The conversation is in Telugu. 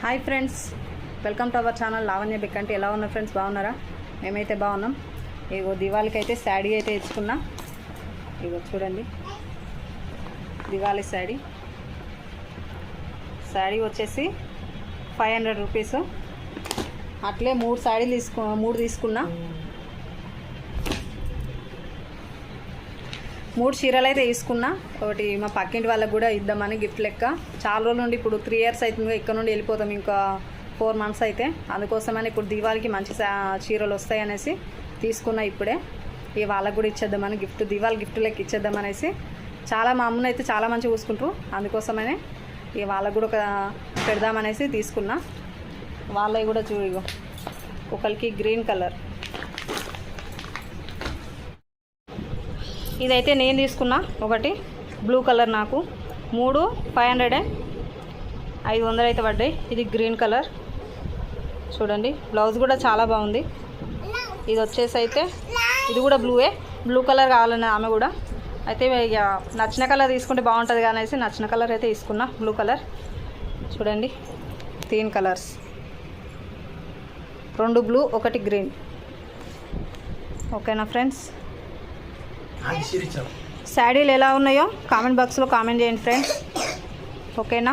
Hi friends welcome to our channel Lavanya బిక్ అంటే ఎలా ఉన్నారు ఫ్రెండ్స్ బాగున్నారా? మేమైతే బాగున్నాం. ఇగో దివాళికి అయితే శాడీ అయితే తెచ్చుకున్నా ఇగో చూడండి. దివాళీ శాడీ. శాడీ వచ్చేసి ఫైవ్ హండ్రెడ్ రూపీస్. అట్లే మూడు శాడీలు తీసుకు మూడు తీసుకున్నా. మూడు చీరలు అయితే తీసుకున్నా. ఒకటి మా పక్కింటి వాళ్ళకి కూడా ఇద్దామని గిఫ్ట్ లెక్క. చాలా రోజుల నుండి ఇప్పుడు త్రీ ఇయర్స్ అవుతుంది. ఇక్కడ నుండి వెళ్ళిపోతాం ఇంకా ఫోర్ మంత్స్ అయితే. అందుకోసమని ఇప్పుడు దివాళికి మంచి చీరలు వస్తాయి అనేసి తీసుకున్నా ఇప్పుడే. ఇక వాళ్ళకు కూడా ఇచ్చేద్దామని గిఫ్ట్ దివాళి గిఫ్ట్ లెక్క ఇచ్చేద్దామనేసి చాలా మా అమ్మని అయితే చాలా మంచిగా చూసుకుంటారు. అందుకోసమనే ఇక వాళ్ళకు కూడా ఒక పెడదామనేసి తీసుకున్నా. వాళ్ళవి కూడా చూ ఒకరికి గ్రీన్ కలర్ ఇదైతే నేను తీసుకున్నా. ఒకటి బ్లూ కలర్ నాకు. మూడు ఫైవ్ హండ్రెడే ఐదు వందలు అయితే పడ్డాయి. ఇది గ్రీన్ కలర్ చూడండి బ్లౌజ్ కూడా చాలా బాగుంది. ఇది వచ్చేసి అయితే ఇది కూడా బ్లూవే బ్లూ కలర్ కావాలన్న ఆమె కూడా. అయితే ఇక నచ్చిన కలర్ తీసుకుంటే బాగుంటుంది కానీ అనేసి నచ్చిన కలర్ అయితే తీసుకున్నా బ్లూ కలర్ చూడండి తీన్ కలర్స్ రెండు బ్లూ ఒకటి గ్రీన్ ఓకేనా ఫ్రెండ్స్ శాడీలు ఎలా ఉన్నాయో కామెంట్ బాక్స్లో కామెంట్ చేయండి ఫ్రెండ్స్. ఓకేనా?